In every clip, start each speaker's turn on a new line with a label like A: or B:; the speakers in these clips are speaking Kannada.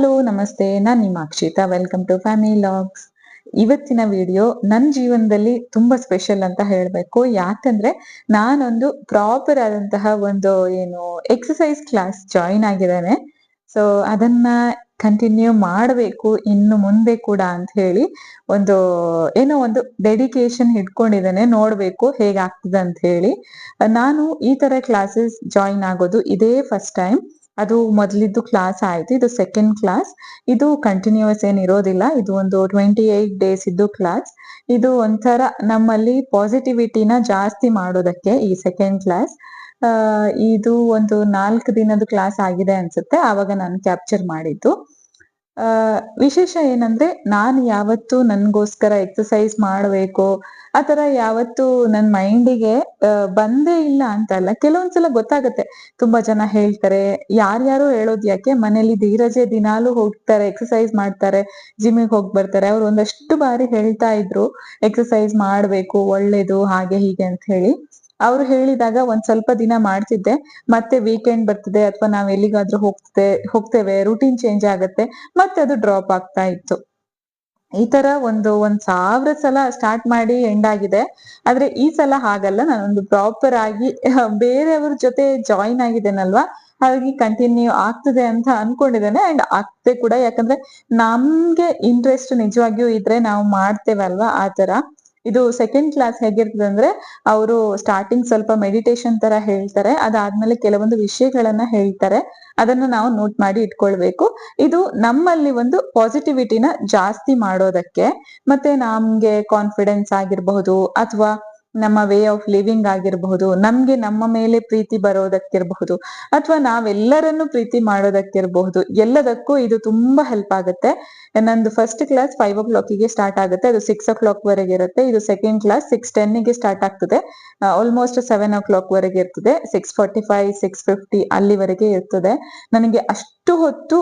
A: ಹಲೋ, ನಮಸ್ತೆ. ನಾನು ನಿಮ್ಮ Akshita welcome to family vlogs. ಇವತ್ತಿನ ವಿಡಿಯೋ ನನ್ನ ಜೀವನದಲ್ಲಿ ತುಂಬಾ ಸ್ಪೆಷಲ್ ಅಂತ ಹೇಳಬೇಕು. ಯಾಕಂದ್ರೆ ನಾನೊಂದು ಪ್ರಾಪರ್ ಆದಂತಹ ಒಂದು ಏನು ಎಕ್ಸಸೈಸ್ ಕ್ಲಾಸ್ ಜಾಯಿನ್ ಆಗಿದ್ದೇನೆ. ಸೊ ಅದನ್ನ ಕಂಟಿನ್ಯೂ ಮಾಡಬೇಕು, ಇನ್ನು ಮುಂದೆ ಕೂಡ ಅಂತ ಹೇಳಿ ಒಂದು ಏನೋ ಒಂದು ಡೆಡಿಕೇಶನ್ ಇಟ್ಕೊಂಡಿದ್ದೇನೆ ನೋಡಬೇಕು ಹೇಗಾಗ್ತದೆ ಅಂತ ಹೇಳಿ. ನಾನು ಈ ತರ ಕ್ಲಾಸಸ್ ಜಾಯಿನ್ ಆಗೋದು ಇದೇ ಫಸ್ಟ್ ಟೈಮ್ ಅದು ಮೊದಲಿದ್ದು ಕ್ಲಾಸ್ ಆಯ್ತು, ಇದು ಸೆಕೆಂಡ್ ಕ್ಲಾಸ್ ಇದು ಕಂಟಿನ್ಯೂಸ್ ಏನ್ ಇರೋದಿಲ್ಲ, ಇದು ಒಂದು ಟ್ವೆಂಟಿ ಏಟ್ ಡೇಸ್ ಇದ್ದು ಕ್ಲಾಸ್ ಇದು ಒಂಥರ ನಮ್ಮಲ್ಲಿ ಪಾಸಿಟಿವಿಟಿನ ಜಾಸ್ತಿ ಮಾಡೋದಕ್ಕೆ ಈ ಸೆಕೆಂಡ್ ಕ್ಲಾಸ್ ಇದು ಒಂದು ನಾಲ್ಕು ದಿನದ ಕ್ಲಾಸ್ ಆಗಿದೆ ಅನ್ಸುತ್ತೆ, ಆವಾಗ ನಾನು ಕ್ಯಾಪ್ಚರ್ ಮಾಡಿದ್ದು. ವಿಶೇಷ ಏನಂದ್ರೆ ನಾನು ಯಾವತ್ತು ನನ್ಗೋಸ್ಕರ ಎಕ್ಸಸೈಸ್ ಮಾಡಬೇಕು. ಆತರ ಯಾವತ್ತು ನನ್ ಮೈಂಡಿಗೆ ಬಂದೇ ಇಲ್ಲ ಅಂತ ಅಲ್ಲ, ಕೆಲವೊಂದ್ಸಲ ಗೊತ್ತಾಗತ್ತೆ. ತುಂಬಾ ಜನ ಹೇಳ್ತಾರೆ, ಯಾರ್ಯಾರು ಹೇಳೋದ್ ಯಾಕೆ? ಮನೇಲಿ ಧೀರಜೆ ದಿನಾಲು ಹೋಗ್ತಾರೆ ಎಕ್ಸಸೈಸ್ ಮಾಡ್ತಾರೆ ಜಿಮ್ಮಿಗೆ ಹೋಗಿ ಬರ್ತಾರೆ. ಅವ್ರು ಒಂದಷ್ಟು ಬಾರಿ ಹೇಳ್ತಾ ಇದ್ರು ಎಕ್ಸಸೈಸ್ ಮಾಡ್ಬೇಕು, ಒಳ್ಳೇದು, ಹಾಗೆ ಹೀಗೆ ಅಂತ ಹೇಳಿ. ಅವ್ರು ಹೇಳಿದಾಗ ಒಂದ್ ಸ್ವಲ್ಪ ದಿನ ಮಾಡ್ತಿದ್ದೆ. ಮತ್ತೆ ವೀಕೆಂಡ್ ಬರ್ತದೆ ಅಥವಾ ನಾವ್ ಎಲ್ಲಿಗಾದ್ರೂ ಹೋಗ್ತದೆ, ಹೋಗ್ತೇವೆ ರೂಟೀನ್ ಚೇಂಜ್ ಆಗತ್ತೆ, ಮತ್ತೆ ಅದು ಡ್ರಾಪ್ ಆಗ್ತಾ ಇತ್ತು. ಈ ತರ ಒಂದು ಒಂದ್ ಸಾವಿರ ಸಲ ಸ್ಟಾರ್ಟ್ ಮಾಡಿ ಎಂಡ್ ಆಗಿದೆ. ಆದ್ರೆ ಈ ಸಲ ಹಾಗಲ್ಲ, ನಾನೊಂದು ಪ್ರಾಪರ್ ಆಗಿ ಬೇರೆಯವ್ರ ಜೊತೆ ಜಾಯಿನ್ ಆಗಿದ್ದೇನಲ್ವಾ? ಹಾಗಾಗಿ ಕಂಟಿನ್ಯೂ ಆಗ್ತದೆ ಅಂತ ಅನ್ಕೊಂಡಿದ್ದೇನೆ. ಅಂಡ್ ಆಗ್ತದೆ ಕೂಡ ಯಾಕಂದ್ರೆ ನಮ್ಗೆ ಇಂಟ್ರೆಸ್ಟ್ ನಿಜವಾಗಿಯೂ ಇದ್ರೆ ನಾವು ಮಾಡ್ತೇವಲ್ವಾ ಆ ತರ? ಇದು ಸೆಕೆಂಡ್ ಕ್ಲಾಸ್ ಹೇಗಿರ್ತದೆ ಅಂದ್ರೆ ಅವರು ಸ್ಟಾರ್ಟಿಂಗ್ ಸ್ವಲ್ಪ ಮೆಡಿಟೇಷನ್ ತರ ಹೇಳ್ತಾರೆ. ಅದಾದ್ಮೇಲೆ ಕೆಲವೊಂದು ವಿಷಯಗಳನ್ನ ಹೇಳ್ತಾರೆ. ಅದನ್ನ ನಾವು ನೋಟ್ ಮಾಡಿ ಇಟ್ಕೊಳ್ಬೇಕು. ಇದು ನಮ್ಮಲ್ಲಿ ಒಂದು ಪಾಸಿಟಿವಿಟಿನ ಜಾಸ್ತಿ ಮಾಡೋದಕ್ಕೆ, ಮತ್ತೆ ನಮ್ಗೆ ಕಾನ್ಫಿಡೆನ್ಸ್ ಆಗಿರಬಹುದು, ಅಥವಾ ನಮ್ಮ ವೇ ಆಫ್ ಲಿವಿಂಗ್ ಆಗಿರಬಹುದು, ನಮ್ಗೆ ನಮ್ಮ ಮೇಲೆ ಪ್ರೀತಿ ಬರೋದಕ್ಕಿರಬಹುದು, ಅಥವಾ ನಾವೆಲ್ಲರನ್ನು ಪ್ರೀತಿ ಮಾಡೋದಕ್ಕಿರಬಹುದು, ಎಲ್ಲದಕ್ಕೂ ಇದು ತುಂಬಾ ಹೆಲ್ಪ್ ಆಗುತ್ತೆ. ನಂದು ಫಸ್ಟ್ ಕ್ಲಾಸ್ ಫೈವ್ ಓ ಕ್ಲಾಕಿಗೆ ಸ್ಟಾರ್ಟ್ ಆಗುತ್ತೆ, ಅದು ಸಿಕ್ಸ್ ಓ ಕ್ಲಾಕ್ ವರೆಗೆ ಇರುತ್ತೆ, ಇದು ಸೆಕೆಂಡ್ ಕ್ಲಾಸ್ ಸಿಕ್ಸ್ ಟೆನ್ಗೆ ಸ್ಟಾರ್ಟ್ ಆಗ್ತದೆ. ಆಲ್ಮೋಸ್ಟ್ ಸೆವೆನ್ ಓ ಕ್ಲಾಕ್ ವರೆಗೆ ಇರ್ತದೆ six forty five six fifty ಅಲ್ಲಿವರೆಗೆ ಇರ್ತದೆ. ನನಗೆ ಅಷ್ಟು ಹೊತ್ತು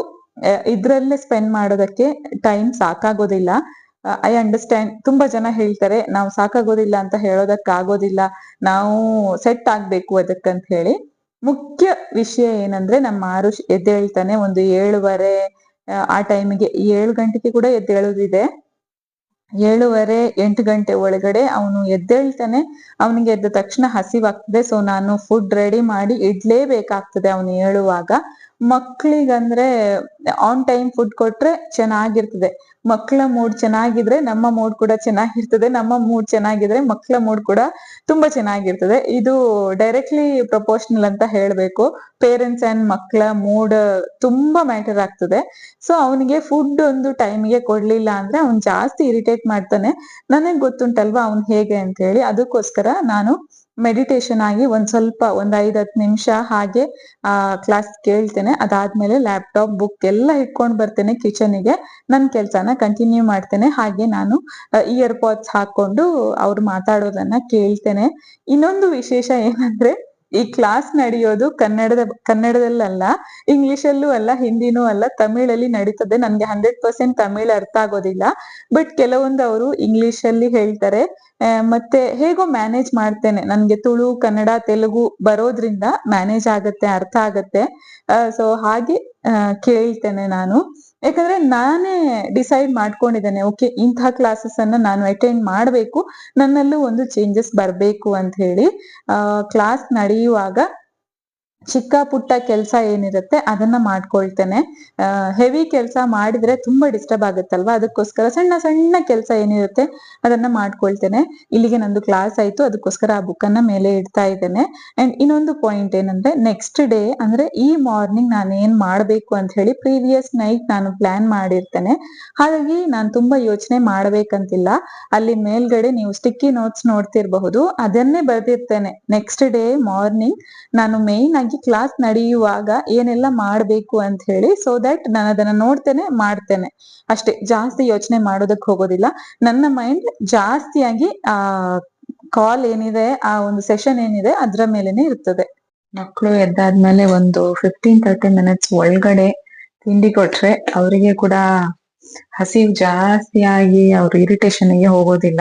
A: ಇದ್ರಲ್ಲೇ ಸ್ಪೆಂಡ್ ಮಾಡೋದಕ್ಕೆ ಟೈಮ್ ಸಾಕಾಗೋದಿಲ್ಲ. ಐ ಅಂಡರ್ಸ್ಟ್ಯಾಂಡ್ ತುಂಬಾ ಜನ ಹೇಳ್ತಾರೆ, ನಾವು ಸಾಕಾಗೋದಿಲ್ಲ ಅಂತ ಹೇಳೋದಕ್ ಆಗೋದಿಲ್ಲ ನಾವು ಸೆಟ್ ಆಗ್ಬೇಕು ಅದಕ್ಕಂತ ಹೇಳಿ ಮುಖ್ಯ ವಿಷಯ ಏನಂದ್ರೆ ನಮ್ಮ ಆರುಷ್ ಎದ್ದೇಳ್ತಾನೆ ಒಂದು ಏಳುವರೆ, ಆ ಟೈಮಿಗೆ ಏಳು ಗಂಟೆಗೆ ಕೂಡ ಎದ್ದೇಳೋದಿದೆ. ಏಳುವರೆ, ಎಂಟು ಗಂಟೆ ಒಳಗಡೆ ಅವನು ಎದ್ದೇಳ್ತಾನೆ, ಅವನಿಗೆ ಎದ್ದ ತಕ್ಷಣ ಹಸಿವಾಗ್ತದೆ. ಸೊ ನಾನು ಫುಡ್ ರೆಡಿ ಮಾಡಿ ಇಡ್ಲೇಬೇಕಾಗ್ತದೆ ಅವನು ಹೇಳುವಾಗ ಮಕ್ಳಿಗಂದ್ರೆ ಆನ್ ಟೈಮ್ ಫುಡ್ ಕೊಟ್ರೆ ಚೆನ್ನಾಗಿರ್ತದೆ. ಮಕ್ಕಳ ಮೂಡ್ ಚೆನ್ನಾಗಿದ್ರೆ ನಮ್ಮ ಮೂಡ್ ಕೂಡ ಚೆನ್ನಾಗಿರ್ತದೆ. ನಮ್ಮ ಮೂಡ್ ಚೆನ್ನಾಗಿದ್ರೆ ಮಕ್ಕಳ ಮೂಡ್ ಕೂಡ ತುಂಬಾ ಚೆನ್ನಾಗಿರ್ತದೆ. ಇದು ಡೈರೆಕ್ಟ್ಲಿ ಪ್ರಪೋರ್ಷನಲ್ ಅಂತ ಹೇಳ್ಬೇಕು. ಪೇರೆಂಟ್ಸ್ ಅಂಡ್ ಮಕ್ಕಳ ಮೂಡ್ ತುಂಬಾ ಮ್ಯಾಟರ್ ಆಗ್ತದೆ. ಸೊ ಅವನಿಗೆ ಫುಡ್ ಒಂದು ಟೈಮ್ಗೆ ಕೊಡ್ಲಿಲ್ಲ ಅಂದ್ರೆ ಅವ್ನ್ ಜಾಸ್ತಿ ಇರಿಟೇಟ್ ಮಾಡ್ತಾನೆ. ನನಗ್ ಗೊತ್ತುಂಟಲ್ವಾ ಅವ್ನ್ ಹೇಗೆ ಅಂತ ಹೇಳಿ ಅದಕ್ಕೋಸ್ಕರ ನಾನು ಮೆಡಿಟೇಷನ್ ಆಗಿ ಒಂದ್ ಸ್ವಲ್ಪ ಒಂದ್ ಐದ್ ಹತ್ತು ನಿಮಿಷ ಹಾಗೆ, ಆ ಕ್ಲಾಸ್ ಕೇಳ್ತೇನೆ. ಅದಾದ್ಮೇಲೆ ಲ್ಯಾಪ್ಟಾಪ್ ಬುಕ್ ಎಲ್ಲ ಇಟ್ಕೊಂಡ್ ಬರ್ತೇನೆ ಕಿಚನ್ಗೆ ನನ್ ಕೆಲ್ಸನ ಕಂಟಿನ್ಯೂ ಮಾಡ್ತೇನೆ. ಹಾಗೆ ನಾನು ಇಯರ್ ಪಾಡ್ಸ್ ಹಾಕೊಂಡು ಅವ್ರು ಮಾತಾಡೋದನ್ನ ಕೇಳ್ತೇನೆ. ಇನ್ನೊಂದು ವಿಶೇಷ ಏನಂದ್ರೆ, ಈ ಕ್ಲಾಸ್ ನಡೆಯೋದು ಕನ್ನಡದ, ಕನ್ನಡದಲ್ಲಲ್ಲ, ಇಂಗ್ಲಿಷಲ್ಲೂ ಅಲ್ಲ, ಹಿಂದಿನೂ ಅಲ್ಲ, ತಮಿಳಲ್ಲಿ ನಡೀತದೆ. ನನ್ಗೆ ಹಂಡ್ರೆಡ್ ಪರ್ಸೆಂಟ್ ತಮಿಳ್ ಅರ್ಥ ಆಗೋದಿಲ್ಲ. ಬಟ್ ಕೆಲವೊಂದು ಅವರು ಇಂಗ್ಲಿಷ್ ಅಲ್ಲಿ ಹೇಳ್ತಾರೆ. ಮತ್ತೆ ಹೇಗೋ ಮ್ಯಾನೇಜ್ ಮಾಡ್ತೇನೆ. ನನ್ಗೆ ತುಳು, ಕನ್ನಡ, ತೆಲುಗು ಬರೋದ್ರಿಂದ ಮ್ಯಾನೇಜ್ ಆಗತ್ತೆ, ಅರ್ಥ ಆಗತ್ತೆ. ಸೊ ಹಾಗೆ ಕೇಳ್ತೇನೆ ನಾನು. ಯಾಕಂದ್ರೆ ನಾನೇ ಡಿಸೈಡ್ ಮಾಡ್ಕೊಂಡಿದ್ದೇನೆ ಓಕೆ ಇಂತಹ ಕ್ಲಾಸಸ್ ಅನ್ನ ನಾನು ಅಟೆಂಡ್ ಮಾಡಬೇಕು, ನನ್ನಲ್ಲೂ ಒಂದು ಚೇಂಜಸ್ ಬರಬೇಕು ಅಂತ ಹೇಳಿ ಕ್ಲಾಸ್ ನಡೆಯುವಾಗ ಚಿಕ್ಕ ಪುಟ್ಟ ಕೆಲಸ ಏನಿರುತ್ತೆ ಅದನ್ನ ಮಾಡ್ಕೊಳ್ತೇನೆ. ಹೆವಿ ಕೆಲಸ ಮಾಡಿದ್ರೆ ತುಂಬಾ ಡಿಸ್ಟರ್ಬ್ ಆಗುತ್ತಲ್ವಾ? ಅದಕ್ಕೋಸ್ಕರ ಸಣ್ಣ ಸಣ್ಣ ಕೆಲಸ ಏನಿರುತ್ತೆ ಅದನ್ನ ಮಾಡ್ಕೊಳ್ತೇನೆ. ಇಲ್ಲಿಗೆ ನಂದು ಕ್ಲಾಸ್ ಆಯ್ತು. ಅದಕ್ಕೋಸ್ಕರ ಆ ಬುಕ್ ಅನ್ನ ಮೇಲೆ ಇಡ್ತಾ ಇದ್ದೇನೆ. ಅಂಡ್ ಇನ್ನೊಂದು ಪಾಯಿಂಟ್ ಏನಂದ್ರೆ ನೆಕ್ಸ್ಟ್ ಡೇ ಅಂದ್ರೆ ಈ ಮಾರ್ನಿಂಗ್ ನಾನು ಏನ್ ಮಾಡ್ಬೇಕು ಅಂತ ಹೇಳಿ ಪ್ರೀವಿಯಸ್ ನೈಟ್ ನಾನು ಪ್ಲಾನ್ ಮಾಡಿರ್ತೇನೆ. ಹಾಗಾಗಿ ನಾನು ತುಂಬಾ ಯೋಚನೆ ಮಾಡ್ಬೇಕಂತಿಲ್ಲ. ಅಲ್ಲಿ ಮೇಲ್ಗಡೆ ನೀವು ಸ್ಟಿಕ್ಕಿ ನೋಟ್ಸ್ ನೋಡ್ತಿರ್ಬಹುದು. ಅದನ್ನೇ ಬರ್ದಿರ್ತೇನೆ. ನೆಕ್ಸ್ಟ್ ಡೇ ಮಾರ್ನಿಂಗ್ ನಾನು ಮೇನ್ ಆಗಿ ಕ್ಲಾಸ್ ನಡೆಯುವಾಗ ಏನೆಲ್ಲ ಮಾಡ್ಬೇಕು ಅಂತ ಹೇಳಿ ಸೊ ದಟ್ ನಾನು ಅದನ್ನ ನೋಡ್ತೇನೆ, ಮಾಡ್ತೇನೆ. ಅಷ್ಟೇ, ಜಾಸ್ತಿ ಯೋಚನೆ ಮಾಡೋದಕ್ಕೆ ಹೋಗೋದಿಲ್ಲ. ನನ್ನ ಮೈಂಡ್ ಜಾಸ್ತಿಯಾಗಿ, ಆ ಕಾಲ್ ಏನಿದೆ, ಆ ಒಂದು ಸೆಷನ್ ಏನಿದೆ, ಅದ್ರ ಮೇಲೆನೆ ಇರ್ತದೆ. ಮಕ್ಕಳು ಎದ್ದಾದ್ಮೇಲೆ ಒಂದು ಫಿಫ್ಟೀನ್ ತರ್ಟಿ ಮಿನಿಟ್ಸ್ ಒಳಗಡೆ ತಿಂಡಿ ಕೊಟ್ರೆ ಅವರಿಗೆ ಕೂಡ ಹಸಿವು ಜಾಸ್ತಿ ಆಗಿ ಅವ್ರ ಇರಿಟೇಷನ್ಗೆ ಹೋಗೋದಿಲ್ಲ.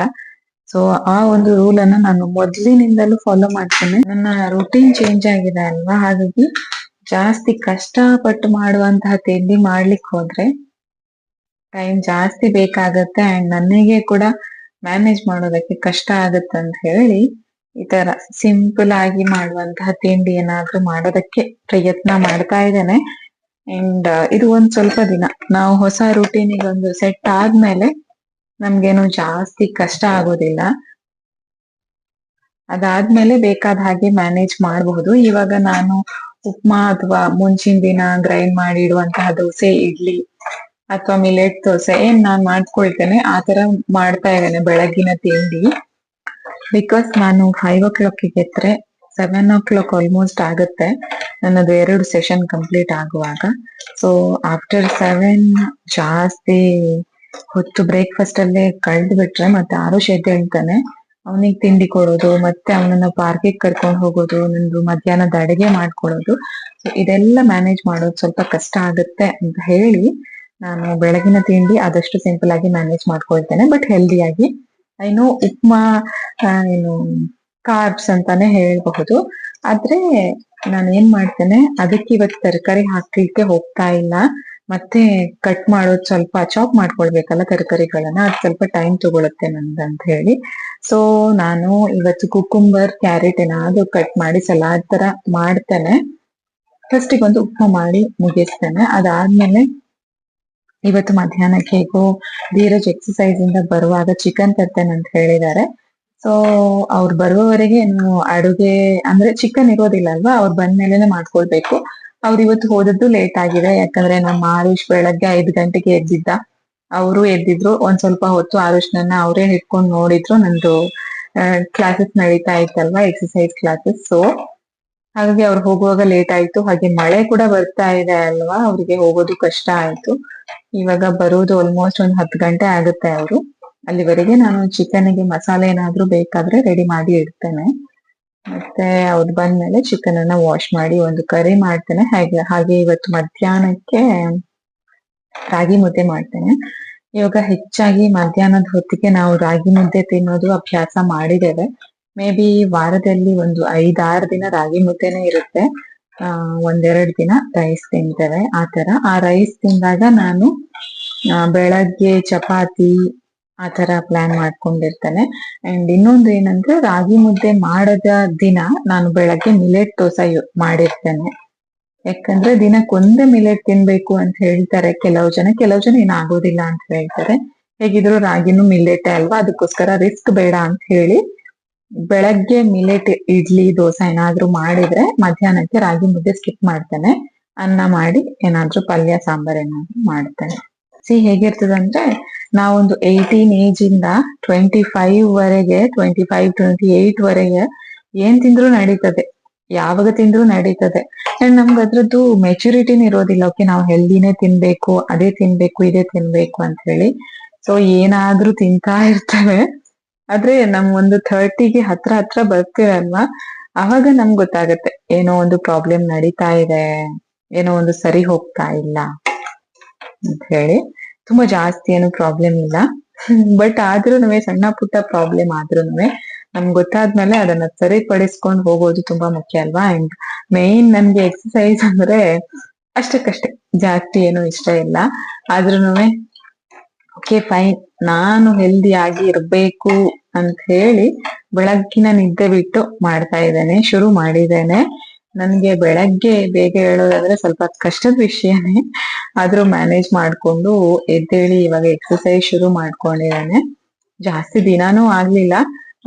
A: ಸೊ ಆ ಒಂದು ರೂಲ್ ಅನ್ನ ನಾನು ಮೊದ್ಲಿನಿಂದಲೂ ಫಾಲೋ ಮಾಡ್ತೇನೆ. ನನ್ನ ರೂಟೀನ್ ಚೇಂಜ್ ಆಗಿದೆ ಅಲ್ವಾ? ಹಾಗಾಗಿ
B: ಜಾಸ್ತಿ ಕಷ್ಟಪಟ್ಟು ಮಾಡುವಂತಹ ತಿಂಡಿ ಮಾಡ್ಲಿಕ್ಕೆ ಹೋದ್ರೆ ಟೈಮ್ ಜಾಸ್ತಿ ಬೇಕಾಗತ್ತೆ ಅಂಡ್ ನನಗೆ ಕೂಡ ಮ್ಯಾನೇಜ್ ಮಾಡೋದಕ್ಕೆ ಕಷ್ಟ ಆಗುತ್ತೆ ಅಂತ ಹೇಳಿ ಈ ತರ ಸಿಂಪಲ್ ಆಗಿ ಮಾಡುವಂತಹ ತಿಂಡಿ ಏನಾದ್ರೂ ಮಾಡೋದಕ್ಕೆ ಪ್ರಯತ್ನ ಮಾಡ್ತಾ ಇದ್ದೇನೆ. ಅಂಡ್ ಇದು ಒಂದ್ ಸ್ವಲ್ಪ ದಿನ. ನಾವು ಹೊಸ ರುಟೀನಿಗೆ ಒಂದು ಸೆಟ್ ಆದ್ಮೇಲೆ ನಮ್ಗೇನು ಜಾಸ್ತಿ ಕಷ್ಟ ಆಗೋದಿಲ್ಲ. ಅದಾದ್ಮೇಲೆ ಬೇಕಾದ ಹಾಗೆ ಮ್ಯಾನೇಜ್ ಮಾಡಬಹುದು. ಇವಾಗ ನಾನು ಉಪ್ಮಾ ಅಥವಾ ಮುಂಚಿನ ದಿನ ಗ್ರೈಂಡ್ ಮಾಡಿ ಇಡುವಂತಹ ದೋಸೆ, ಇಡ್ಲಿ ಅಥವಾ ಮಿಲೆಟ್ ದೋಸೆ ಏನ್ ನಾನ್ ಮಾಡ್ಕೊಳ್ತೇನೆ, ಆ ತರ ಮಾಡ್ತಾ ಇದ್ದೇನೆ ಬೆಳಗ್ಗಿನ ತಿಂಡಿ. ಬಿಕಾಸ್ ನಾನು ಫೈವ್ ಓ ಕ್ಲಾಕ್ ಗೆದ್ರೆ ಸೆವೆನ್ ಓ ಕ್ಲಾಕ್ ಆಲ್ಮೋಸ್ಟ್ ಆಗುತ್ತೆ. ನನ್ನದು ಎರಡು ಸೆಷನ್ ಕಂಪ್ಲೀಟ್ ಆಗುವಾಗ. ಸೊ ಆಫ್ಟರ್ ಸೆವೆನ್ ಜಾಸ್ತಿ ಹೊತ್ತು ಬ್ರೇಕ್ಫಾಸ್ಟ್ ಅಲ್ಲೇ ಕಳ್ದು ಬಿಟ್ರೆ ಮತ್ತೆ ಆರುಷ್ ಎದ್ದೇಳ್ತಾನೆ ಅವನಿಗೆ ತಿಂಡಿ ಕೊಡೋದು, ಮತ್ತೆ ಅವನನ್ನ ಪಾರ್ಕಿಗೆ ಕರ್ಕೊಂಡು ಹೋಗೋದು ನಂದು ಮಧ್ಯಾಹ್ನದ ಅಡಿಗೆ ಮಾಡ್ಕೊಳ್ಳೋದು ಇದೆಲ್ಲ ಮ್ಯಾನೇಜ್ ಮಾಡೋದು ಸ್ವಲ್ಪ ಕಷ್ಟ ಆಗುತ್ತೆ ಅಂತ ಹೇಳಿ ನಾನು ಬೆಳಗಿನ ತಿಂಡಿ ಆದಷ್ಟು ಸಿಂಪಲ್ ಆಗಿ ಮ್ಯಾನೇಜ್ ಮಾಡ್ಕೊಳ್ತೇನೆ ಬಟ್ ಹೆಲ್ದಿಯಾಗಿ ಐನೋ ಉಪ್ಮಾ ಏನು ಕಾರ್ಬ್ಸ್ ಅಂತಾನೆ ಹೇಳ್ಬಹುದು. ಆದ್ರೆ ನಾನು ಏನ್ ಮಾಡ್ತೇನೆ, ಅದಕ್ಕೆ ಇವತ್ತು ತರಕಾರಿ ಹಾಕ್ಲಿಕ್ಕೆ ಹೋಗ್ತಾ ಇಲ್ಲ. ಮತ್ತೆ ಕಟ್ ಮಾಡೋದು ಸ್ವಲ್ಪ ಚಾಪ್ ಮಾಡ್ಕೊಳ್ಬೇಕಲ್ಲ ತರಕಾರಿಗಳನ್ನ, ಅದು ಸ್ವಲ್ಪ ಟೈಮ್ ತಗೊಳುತ್ತೆ ನಂದು ಅಂತ ಹೇಳಿ. ಸೊ ನಾನು ಇವತ್ತು ಕುಕುಂಬರ್ ಕ್ಯಾರೆಟ್ ಏನಾದ್ರು ಕಟ್ ಮಾಡಿ ಸಲಾಡ್ ತರ ಮಾಡ್ತೇನೆ. ಫಸ್ಟಿಗೆ ಒಂದು ಉಪ್ಪು ಮಾಡಿ ಮುಗಿಸ್ತೇನೆ. ಅದಾದ್ಮೇಲೆ ಇವತ್ತು ಮಧ್ಯಾಹ್ನಕ್ಕೆ ಹೇಗೋ ಧೀರಜ್ ಎಕ್ಸಸೈಸ್ ಇಂದ ಬರುವಾಗ ಚಿಕನ್ ತರ್ತೇನೆ ಅಂತ ಹೇಳಿದ್ದಾರೆ. ಸೊ ಅವ್ರು ಬರುವವರೆಗೆ ಏನು ಅಡುಗೆ ಅಂದ್ರೆ ಚಿಕನ್ ಇರೋದಿಲ್ಲ ಅಲ್ವಾ? ಅವ್ರು ಬಂದ್ಮೇಲೆನೆ ಮಾಡ್ಕೊಳ್ಬೇಕು. ಅವ್ರು ಇವತ್ತು ಹೋದದ್ದು ಲೇಟ್ ಆಗಿದೆ. ಯಾಕಂದ್ರೆ ನಮ್ಮ ಆರುಷ್ ಬೆಳಗ್ಗೆ ಐದು ಗಂಟೆಗೆ ಎದ್ದಿದ್ದ. ಅವರು ಎದ್ದಿದ್ರು. ಒಂದ್ ಸ್ವಲ್ಪ ಹೊತ್ತು ಆರುಷ್ನನ್ನ ಅವರೇ ಹಿಡ್ಕೊಂಡು ನೋಡಿದ್ರು. ನಂದು ಕ್ಲಾಸಸ್ ನಡೀತಾ ಇತ್ತಲ್ವಾ? ಎಕ್ಸಸೈಸ್ ಕ್ಲಾಸಸ್ ಸೊ ಹಾಗಾಗಿ ಅವ್ರು ಹೋಗುವಾಗ ಲೇಟ್ ಆಯ್ತು. ಹಾಗೆ ಮಳೆ ಕೂಡ ಬರ್ತಾ ಇದೆ ಅಲ್ವಾ? ಅವ್ರಿಗೆ ಹೋಗೋದು ಕಷ್ಟ ಆಯ್ತು. ಇವಾಗ ಬರೋದು ಆಲ್ಮೋಸ್ಟ್ ಒಂದ್ ಹತ್ತು ಗಂಟೆ ಆಗುತ್ತೆ ಅವರು. ಅಲ್ಲಿವರೆಗೆ ನಾನು ಚಿಕನ್ಗೆ ಮಸಾಲೆ ಏನಾದ್ರೂ ಬೇಕಾದ್ರೆ ರೆಡಿ ಮಾಡಿ ಇಡ್ತೇನೆ. ಮತ್ತೆ ಅವ್ರು ಬಂದ್ಮೇಲೆ ಚಿಕನ್ ಅನ್ನ ವಾಶ್ ಮಾಡಿ ಒಂದು ಕರಿ ಮಾಡ್ತೇನೆ. ಹಾಗೆ ಹಾಗೆ ಇವತ್ತು ಮಧ್ಯಾಹ್ನಕ್ಕೆ ರಾಗಿ ಮುದ್ದೆ ಮಾಡ್ತೇನೆ. ಇವಾಗ ಹೆಚ್ಚಾಗಿ ಮಧ್ಯಾಹ್ನದ ಹೊತ್ತಿಗೆ ನಾವು ರಾಗಿ ಮುದ್ದೆ ತಿನ್ನೋದು ಅಭ್ಯಾಸ ಮಾಡಿದ್ದೇವೆ. ಮೇ ಬಿ ವಾರದಲ್ಲಿ ಒಂದು ಐದಾರು ದಿನ ರಾಗಿ ಮುದ್ದೆನೆ ಇರುತ್ತೆ. ಆ, ಒಂದೆರಡು ದಿನ ರೈಸ್ ತಿಂತೇವೆ. ಆ ತರ ಆ ರೈಸ್ ತಿಂದಾಗ ನಾನು ಬೆಳಗ್ಗೆ ಚಪಾತಿ ಆ ತರ ಪ್ಲಾನ್ ಮಾಡ್ಕೊಂಡಿರ್ತೇನೆ. ಅಂಡ್ ಇನ್ನೊಂದು ಏನಂದ್ರೆ ರಾಗಿ ಮುದ್ದೆ ಮಾಡದ ದಿನ ನಾನು ಬೆಳಗ್ಗೆ ಮಿಲೆಟ್ ದೋಸೆ ಮಾಡಿರ್ತೇನೆ. ಯಾಕಂದ್ರೆ ದಿನಕ್ಕೊಂದೇ ಮಿಲೆಟ್ ತಿನ್ಬೇಕು ಅಂತ ಹೇಳ್ತಾರೆ ಕೆಲವು ಜನ. ಕೆಲವು ಜನ ಏನಾಗೋದಿಲ್ಲ ಅಂತ ಹೇಳ್ತಾರೆ. ಹೇಗಿದ್ರು ರಾಗಿನೂ ಮಿಲೆಟ್ ಅಲ್ವಾ? ಅದಕ್ಕೋಸ್ಕರ ರಿಸ್ಕ್ ಬೇಡ ಅಂತ ಹೇಳಿ ಬೆಳಗ್ಗೆ ಮಿಲೆಟ್ ಇಡ್ಲಿ, ದೋಸೆ ಏನಾದ್ರೂ ಮಾಡಿದ್ರೆ ಮಧ್ಯಾಹ್ನಕ್ಕೆ ರಾಗಿ ಮುದ್ದೆ ಸ್ಕಿಪ್ ಮಾಡ್ತೇನೆ. ಅನ್ನ ಮಾಡಿ ಏನಾದ್ರೂ ಪಲ್ಯ, ಸಾಂಬಾರ್ ಏನಾದ್ರೂ ಮಾಡ್ತೇನೆ. ಸಿ ಹೇಗಿರ್ತದಂದ್ರೆ ನಾವೊಂದು ಏಯ್ಟೀನ್ ಏಜ್ ಇಂದ ಟ್ವೆಂಟಿ ಫೈವ್ ವರೆಗೆ ಟ್ವೆಂಟಿ ಫೈವ್ ಟ್ವೆಂಟಿ ಏಟ್ ವರೆಗೆ ಏನ್ ತಿಂದ್ರು ನಡೀತದೆ. ಯಾವಾಗ ತಿಂದ್ರು ನಡೀತದೆ. ಅಂಡ್ ನಮ್ಗೆ ಅದ್ರದ್ದು ಮೆಚುರಿಟಿನ ಇರೋದಿಲ್ಲ. ಓಕೆ ನಾವು ಹೆಲ್ದಿನೇ ತಿನ್ಬೇಕು, ಅದೇ ತಿನ್ಬೇಕು, ಇದೇ ತಿನ್ಬೇಕು ಅಂತ ಹೇಳಿ ಸೊ ಏನಾದ್ರೂ ತಿಂತಾ ಇರ್ತವೆ. ಆದ್ರೆ ನಮ್ ಒಂದು ಥರ್ಟಿಗೆ ಹತ್ರ ಹತ್ರ ಬರ್ತೀವಿ ಅಲ್ವಾ? ಅವಾಗ ನಮ್ಗೆ ಗೊತ್ತಾಗತ್ತೆ. ಏನೋ ಒಂದು ಪ್ರಾಬ್ಲಮ್ ನಡೀತಾ ಇದೆ. ಏನೋ ಒಂದು ಸರಿ ಹೋಗ್ತಾ ಇಲ್ಲ ಅಂತ ಹೇಳಿ ತುಂಬಾ ಜಾಸ್ತಿ ಏನು ಪ್ರಾಬ್ಲಮ್ ಇಲ್ಲ. ಬಟ್ ಆದ್ರೂ ಸಣ್ಣ ಪುಟ್ಟ ಪ್ರಾಬ್ಲಮ್ ಆದ್ರೂ ನಮ್ಗೆ ಗೊತ್ತಾದ್ಮೇಲೆ ಅದನ್ನ ಸರಿಪಡಿಸ್ಕೊಂಡು ಹೋಗೋದು ತುಂಬಾ ಮುಖ್ಯ ಅಲ್ವಾ? ಅಂಡ್ ಮೇನ್ ನನ್ಗೆ ಎಕ್ಸಸೈಸ್ ಅಂದ್ರೆ ಅಷ್ಟಕ್ಕಷ್ಟೇ, ಜಾಸ್ತಿ ಏನು ಇಷ್ಟ ಇಲ್ಲ. ಆದ್ರೂ ಓಕೆ ಫೈನ್ ನಾನು ಹೆಲ್ದಿ ಆಗಿ ಇರ್ಬೇಕು ಅಂತ ಹೇಳಿ ಬೆಳಗ್ಗಿನ ನಿದ್ದೆ ಬಿಟ್ಟು ಮಾಡ್ತಾ ಇದ್ದೇನೆ, ಶುರು ಮಾಡಿದ್ದೇನೆ. ನನ್ಗೆ ಬೆಳಗ್ಗೆ ಬೇಗ ಹೇಳೋದಾದ್ರೆ ಸ್ವಲ್ಪ ಕಷ್ಟದ ವಿಷಯನೇ. ಆದ್ರೂ ಮ್ಯಾನೇಜ್ ಮಾಡ್ಕೊಂಡು ಎದ್ದೇಳಿ ಇವಾಗ ಎಕ್ಸಸೈಸ್ ಶುರು ಮಾಡ್ಕೊಂಡಿದ್ದೇನೆ. ಜಾಸ್ತಿ ದಿನಾನೂ ಆಗ್ಲಿಲ್ಲ.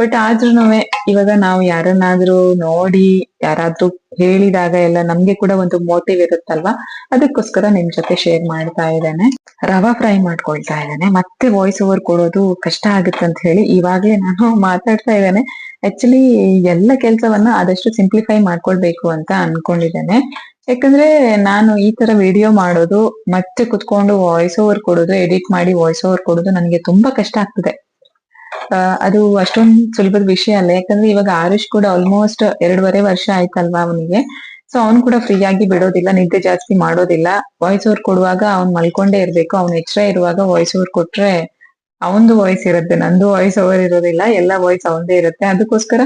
B: ಬಟ್ ಆದ್ರೂನು ಇವಾಗ ನಾವು ಯಾರನ್ನಾದ್ರೂ ನೋಡಿ, ಯಾರಾದ್ರೂ ಹೇಳಿದಾಗ ಎಲ್ಲ ನಮ್ಗೆ ಕೂಡ ಒಂದು ಮೋಟಿವ್ ಇರುತ್ತಲ್ವಾ? ಅದಕ್ಕೋಸ್ಕರ ನಿಮ್ ಜೊತೆ ಶೇರ್ ಮಾಡ್ತಾ ಇದ್ದೇನೆ. ರವಾ ಫ್ರೈ ಮಾಡ್ಕೊಳ್ತಾ ಇದ್ದೇನೆ. ಮತ್ತೆ ವಾಯ್ಸ್ ಓವರ್ ಕೊಡೋದು ಕಷ್ಟ ಆಗುತ್ತೆ ಅಂತ ಹೇಳಿ ಇವಾಗ್ಲೇ ನಾನು ಮಾತಾಡ್ತಾ ಇದ್ದೇನೆ. ಆಕ್ಚುಲಿ ಎಲ್ಲ ಕೆಲಸವನ್ನ ಆದಷ್ಟು ಸಿಂಪ್ಲಿಫೈ ಮಾಡ್ಕೊಳ್ಬೇಕು ಅಂತ ಅನ್ಕೊಂಡಿದ್ದೇನೆ. ಯಾಕಂದ್ರೆ ನಾನು ಈ ತರ ವಿಡಿಯೋ ಮಾಡೋದು, ಮತ್ತೆ ಕುತ್ಕೊಂಡು ವಾಯ್ಸ್ ಓವರ್ ಕೊಡೋದು ಎಡಿಟ್ ಮಾಡಿ ವಾಯ್ಸ್ ಓವರ್ ಕೊಡೋದು ನನಗೆ ತುಂಬಾ ಕಷ್ಟ ಆಗ್ತದೆ. ಅದು ಅಷ್ಟೊಂದು ಸುಲಭದ ವಿಷಯ ಅಲ್ಲ. ಯಾಕಂದ್ರೆ ಇವಾಗ ಆರುಷ್ ಕೂಡ ಆಲ್ಮೋಸ್ಟ್ ಎರಡೂವರೆ ವರ್ಷ ಆಯ್ತಲ್ವಾ ಅವನಿಗೆ. ಸೊ ಅವ್ನು ಕೂಡ ಫ್ರೀ ಆಗಿ ಬಿಡೋದಿಲ್ಲ, ನಿದ್ದೆ ಜಾಸ್ತಿ ಮಾಡೋದಿಲ್ಲ. ವಾಯ್ಸ್ ಓವರ್ ಕೊಡುವಾಗ ಅವ್ನ್ ಮಲ್ಕೊಂಡೇ ಇರ್ಬೇಕು. ಅವ್ನ್ ಎಚ್ಚರ ಇರುವಾಗ ವಾಯ್ಸ್ ಓವರ್ ಕೊಟ್ರೆ ಅವನದು ವಾಯ್ಸ್ ಇರುತ್ತೆ, ನಂದು ವಾಯ್ಸ್ ಓವರ್ ಇರೋದಿಲ್ಲ, ಎಲ್ಲ ವಾಯ್ಸ್ ಅವಂದೇ ಇರುತ್ತೆ. ಅದಕ್ಕೋಸ್ಕರ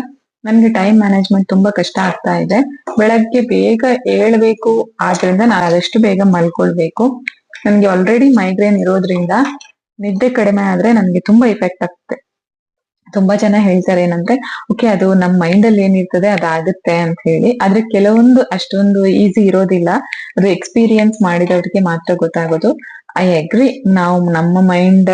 A: ನನ್ಗೆ ಟೈಮ್ ಮ್ಯಾನೇಜ್ಮೆಂಟ್ ತುಂಬಾ ಕಷ್ಟ ಆಗ್ತಾ ಇದೆ. ಬೆಳಗ್ಗೆ ಬೇಗ ಏಳ್ಬೇಕು, ಆದ್ರಿಂದ ನಾನು ಅದಷ್ಟು ಬೇಗ ಮಲ್ಕೊಳ್ಬೇಕು. ನನ್ಗೆ ಆಲ್ರೆಡಿ ಮೈಗ್ರೇನ್ ಇರೋದ್ರಿಂದ ನಿದ್ದೆ ಕಡಿಮೆ ಆದ್ರೆ ನನ್ಗೆ ತುಂಬಾ ಇಫೆಕ್ಟ್ ಆಗ್ತದೆ ತುಂಬಾ ಜನ ಹೇಳ್ತಾರೆ ಏನಂದ್ರೆ ಓಕೆ ಅದು ನಮ್ ಮೈಂಡ್ ಅಲ್ಲಿ ಏನಿರ್ತದೆ ಅದಾಗುತ್ತೆ ಅಂತ ಹೇಳಿ. ಆದ್ರೆ ಕೆಲವೊಂದು ಅಷ್ಟೊಂದು ಈಸಿ ಇರೋದಿಲ್ಲ. ಅದು ಎಕ್ಸ್ಪೀರಿಯನ್ಸ್ ಮಾಡಿದವ್ರಿಗೆ ಮಾತ್ರ ಗೊತ್ತಾಗೋದು. ಐ ಅಗ್ರಿ ನಾವು ನಮ್ಮ ಮೈಂಡ್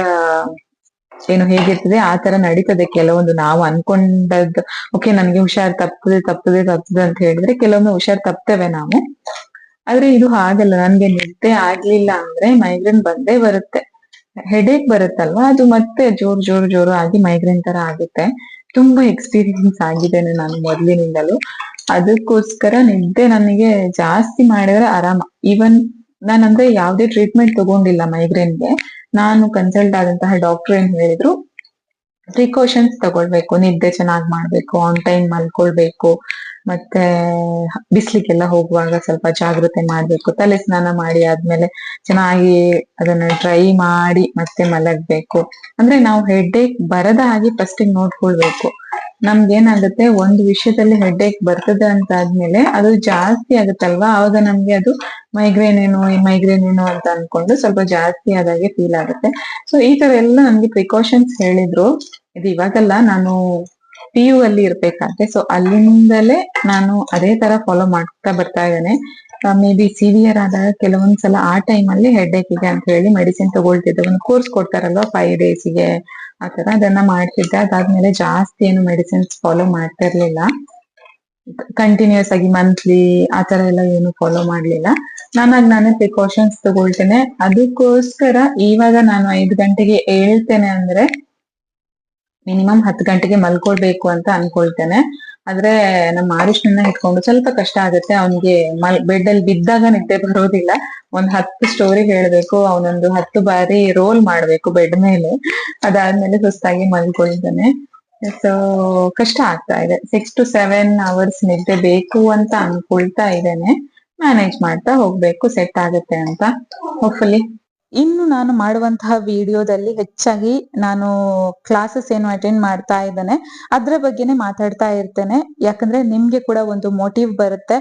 A: ಏನು ಹೇಗಿರ್ತದೆ, ಆ ತರ ನಡೀತದೆ. ಕೆಲವೊಂದು ನಾವು ಅನ್ಕೊಂಡದ್ದು ಓಕೆ ನನ್ಗೆ ಹುಷಾರ್ ತಪ್ಪದೆ ತಪ್ಪದೆ ತಪ್ಪದೆ ಅಂತ ಹೇಳಿದ್ರೆ ಕೆಲವೊಮ್ಮೆ ಹುಷಾರ್ ತಪ್ತೇವೆ ನಾವು. ಆದ್ರೆ ಇದು ಹಾಗಲ್ಲ. ನನ್ಗೆ ನಿದ್ದೆ ಆಗ್ಲಿಲ್ಲ ಅಂದ್ರೆ ಮೈಗ್ರೇನ್ ಬಂದೇ ಬರುತ್ತೆ. ಹೆಡೇಕ್ ಬರುತ್ತಲ್ವಾ? ಅದು ಮತ್ತೆ ಜೋರ್ ಜೋರ್, ಜೋರು ಆಗಿ ಮೈಗ್ರೇನ್ ತರ ಆಗುತ್ತೆ. ತುಂಬಾ ಎಕ್ಸ್ಪೀರಿಯನ್ಸ್ ಆಗಿದೆ ನಾನು ಮೊದ್ಲಿನಿಂದಲೂ. ಅದಕ್ಕೋಸ್ಕರ ನಿದ್ದೆ ನನಗೆ ಜಾಸ್ತಿ ಮಾಡಿದ್ರೆ ಆರಾಮ. ಈವನ್ ನಾನಂದ್ರೆ ಯಾವ್ದೇ ಟ್ರೀಟ್ಮೆಂಟ್ ತಗೊಂಡಿಲ್ಲ ಮೈಗ್ರೇನ್ಗೆ ನಾನು ಕನ್ಸಲ್ಟ್ ಆದಂತಹ ಡಾಕ್ಟರ್ ಏನ್ ಹೇಳಿದ್ರು ಪ್ರಿಕಾಷನ್ಸ್ ತಗೊಳ್ಬೇಕು, ನಿದ್ದೆ ಚೆನ್ನಾಗಿ ಮಾಡ್ಬೇಕು ಆನ್ ಟೈಮ್ ಮಲ್ಕೊಳ್ಬೇಕು ಮತ್ತೆ ಬಿಸ್ಲಿಗೆಲ್ಲ ಹೋಗುವಾಗ ಸ್ವಲ್ಪ ಜಾಗ್ರತೆ ಮಾಡ್ಬೇಕು. ತಲೆ ಸ್ನಾನ ಮಾಡಿ ಆದ್ಮೇಲೆ ಚೆನ್ನಾಗಿ ಅದನ್ನ ಡ್ರೈ ಮಾಡಿ ಮತ್ತೆ ಮಲಗ್ಬೇಕು. ಅಂದ್ರೆ ನಾವು ಹೆಡ್ಡೇಕ್ ಬರದ ಹಾಗೆ ಫಸ್ಟ್ ನೋಡ್ಕೊಳ್ಬೇಕು. ನಮ್ಗೆ ಏನಾಗುತ್ತೆ, ಒಂದು ವಿಷಯದಲ್ಲಿ ಹೆಡ್ಡೇಕ್ ಬರ್ತದೆ ಅಂತ ಆದ್ಮೇಲೆ ಅದು ಜಾಸ್ತಿ ಆಗುತ್ತಲ್ವಾ? ಆವಾಗ ನಮ್ಗೆ ಅದು ಮೈಗ್ರೇನ್ ಏನು ಮೈಗ್ರೇನ್ ಏನು ಅಂತ ಅನ್ಕೊಂಡು ಸ್ವಲ್ಪ ಜಾಸ್ತಿ ಆದಾಗೆ ಫೀಲ್ ಆಗುತ್ತೆ. ಸೊ ಈ ತರ ಎಲ್ಲ ನಮ್ಗೆ ಪ್ರಿಕಾಷನ್ಸ್ ಹೇಳಿದ್ರು. ಇದು ಇವಾಗಲ್ಲ, ನಾನು ಪಿ ಯು ಅಲ್ಲಿ ಇರ್ಬೇಕಾದ್ರೆ ಸೊ ಅಲ್ಲಿಂದಲೇ ನಾನು ಅದೇ ತರ ಫಾಲೋ ಮಾಡ್ತಾ ಬರ್ತಾ ಇದ್ದೇನೆ. ಮೇ ಬಿ ಸಿವಿಯರ್ ಆದಾಗ ಕೆಲವೊಂದ್ಸಲ ಆ ಟೈಮ್ ಅಲ್ಲಿ ಹೆಡ್ ಇದೆ ಅಂತ ಹೇಳಿ ಮೆಡಿಸಿನ್ ತಗೊಳ್ತಿದ್ದೆ. ಒಂದು ಕೋರ್ಸ್ ಕೊಡ್ತಾರಲ್ವಾ ಫೈವ್ ಡೇಸ್ಗೆ ಆತರ ಅದನ್ನ ಮಾಡ್ತಿದ್ದೆ. ಅದಾದ್ಮೇಲೆ ಜಾಸ್ತಿ ಏನು ಮೆಡಿಸಿನ್ಸ್ ಫಾಲೋ ಮಾಡ್ತಾ ಇರ್ಲಿಲ್ಲ. ಕಂಟಿನ್ಯೂಸ್ ಆಗಿ ಮಂತ್ಲಿ ಆ ತರ ಎಲ್ಲ ಏನು ಫಾಲೋ ಮಾಡ್ಲಿಲ್ಲ. ನಾನಾಗ ನಾನೇ ಪ್ರಿಕಾಷನ್ಸ್ ತಗೊಳ್ತೇನೆ. ಅದಕ್ಕೋಸ್ಕರ ಇವಾಗ ನಾನು ಐದು ಗಂಟೆಗೆ ಹೇಳ್ತೇನೆ ಅಂದ್ರೆ ಮಿನಿಮಮ್ ಹತ್ತು ಗಂಟೆಗೆ ಮಲ್ಕೊಳ್ಬೇಕು ಅಂತ ಅನ್ಕೊಳ್ತೇನೆ. ಆದ್ರೆ ನಮ್ಮ ಆರುಷ್ಣನ್ನ ಇಟ್ಕೊಂಡು ಸ್ವಲ್ಪ ಕಷ್ಟ ಆಗುತ್ತೆ. ಅವನಿಗೆ ಮಲ್ ಬೆಡ್ ಅಲ್ಲಿ ಬಿದ್ದಾಗ ನಿದ್ದೆ ಬರೋದಿಲ್ಲ. ಒಂದ್ ಹತ್ತು ಸ್ಟೋರಿ ಹೇಳ್ಬೇಕು, ಅವನೊಂದು ಹತ್ತು ಬಾರಿ ರೋಲ್ ಮಾಡ್ಬೇಕು ಬೆಡ್ ಮೇಲೆ. ಅದಾದ್ಮೇಲೆ ಸುಸ್ತಾಗಿ ಮಲ್ಕೊಳ್ತಾನೆ. ಸೊ ಕಷ್ಟ ಆಗ್ತಾ ಇದೆ. ಸಿಕ್ಸ್ ಟು ಸೆವೆನ್ ಅವರ್ಸ್ ನಿದ್ದೆ ಬೇಕು ಅಂತ ಅನ್ಕೊಳ್ತಾ ಇದ್ದೇನೆ. ಮ್ಯಾನೇಜ್ ಮಾಡ್ತಾ ಹೋಗ್ಬೇಕು ಸೆಟ್ ಆಗುತ್ತೆ ಅಂತ. ಹೋಪ್ಫುಲಿ ಇನ್ನು ನಾನು ಮಾಡುವಂತಹ ವಿಡಿಯೋದಲ್ಲಿ ಹೆಚ್ಚಾಗಿ ನಾನು ಕ್ಲಾಸಸ್ ಏನು ಅಟೆಂಡ್ ಮಾಡ್ತಾ ಇದ್ದೇನೆ. ಅದ್ರ ಬಗ್ಗೆನೇ ಮಾತಾಡ್ತಾ ಇರ್ತೇನೆ. ಯಾಕಂದ್ರೆ ನಿಮ್ಗೆ ಕೂಡ ಒಂದು ಮೋಟಿವ್ ಬರುತ್ತೆ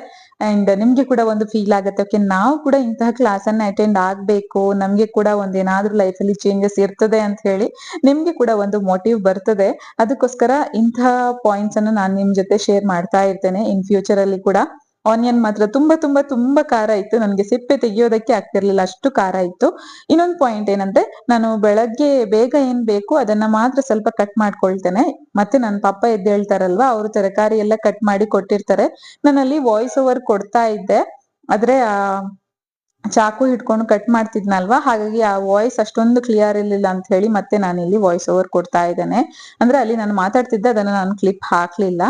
A: ಅಂಡ್ ನಿಮ್ಗೆ ಕೂಡ ಒಂದು ಫೀಲ್ ಆಗುತ್ತೆ. ಓಕೆ ನಾವು ಕೂಡ ಇಂತಹ ಕ್ಲಾಸ್ ಅನ್ನ ಅಟೆಂಡ್ ಆಗ್ಬೇಕು. ನಮ್ಗೆ ಕೂಡ ಒಂದೇನಾದ್ರೂ ಲೈಫ್ ಅಲ್ಲಿ ಚೇಂಜಸ್ ಇರ್ತದೆ ಅಂತ ಹೇಳಿ ನಿಮ್ಗೆ ಕೂಡ ಒಂದು ಮೋಟಿವ್ ಬರ್ತದೆ. ಅದಕ್ಕೋಸ್ಕರ ಇಂತಹ ಪಾಯಿಂಟ್ಸ್ ಅನ್ನು ನಾನು ನಿಮ್ ಜೊತೆ ಶೇರ್ ಮಾಡ್ತಾ ಇರ್ತೇನೆ ಇನ್ ಫ್ಯೂಚರ್ ಅಲ್ಲಿ ಕೂಡ. ಆನಿಯನ್ ಮಾತ್ರ ತುಂಬಾ ತುಂಬಾ ತುಂಬಾ ಖಾರ ಇತ್ತು. ನನಗೆ ಸಿಪ್ಪೆ ತೆಗಿಯೋದಕ್ಕೆ ಆಗ್ತಿರ್ಲಿಲ್ಲ, ಅಷ್ಟು ಖಾರ ಇತ್ತು. ಇನ್ನೊಂದು ಪಾಯಿಂಟ್ ಏನಂದ್ರೆ, ನಾನು ಬೆಳಗ್ಗೆ ಬೇಗ ಏನ್ ಬೇಕು ಅದನ್ನ ಮಾತ್ರ ಸ್ವಲ್ಪ ಕಟ್ ಮಾಡ್ಕೊಳ್ತೇನೆ. ಮತ್ತೆ ನನ್ನ ಪಪ್ಪ ಎದ್ದು ಹೇಳ್ತಾರಲ್ವಾ, ಅವರು ತರಕಾರಿ ಎಲ್ಲ ಕಟ್ ಮಾಡಿ ಕೊಟ್ಟಿರ್ತಾರೆ. ನಾನಲ್ಲಿ ವಾಯ್ಸ್ ಓವರ್ ಕೊಡ್ತಾ ಇದ್ದೆ. ಆದ್ರೆ, ಆ, ಚಾಕು ಹಿಡ್ಕೊಂಡು ಕಟ್ ಮಾಡ್ತಿದ್ನಲ್ವಾ, ಹಾಗಾಗಿ ಆ ವಾಯ್ಸ್ ಅಷ್ಟೊಂದು ಕ್ಲಿಯರ್ ಇರಲಿಲ್ಲ ಅಂತ ಹೇಳಿ ಮತ್ತೆ ನಾನು ಇಲ್ಲಿ ವಾಯ್ಸ್ ಓವರ್ ಕೊಡ್ತಾ ಇದ್ದೇನೆ. ಅಂದ್ರೆ ಅಲ್ಲಿ ನಾನು ಮಾತಾಡ್ತಿದ್ದೆ, ಅದನ್ನ ನಾನು ಕ್ಲಿಪ್ ಹಾಕ್ಲಿಲ್ಲ.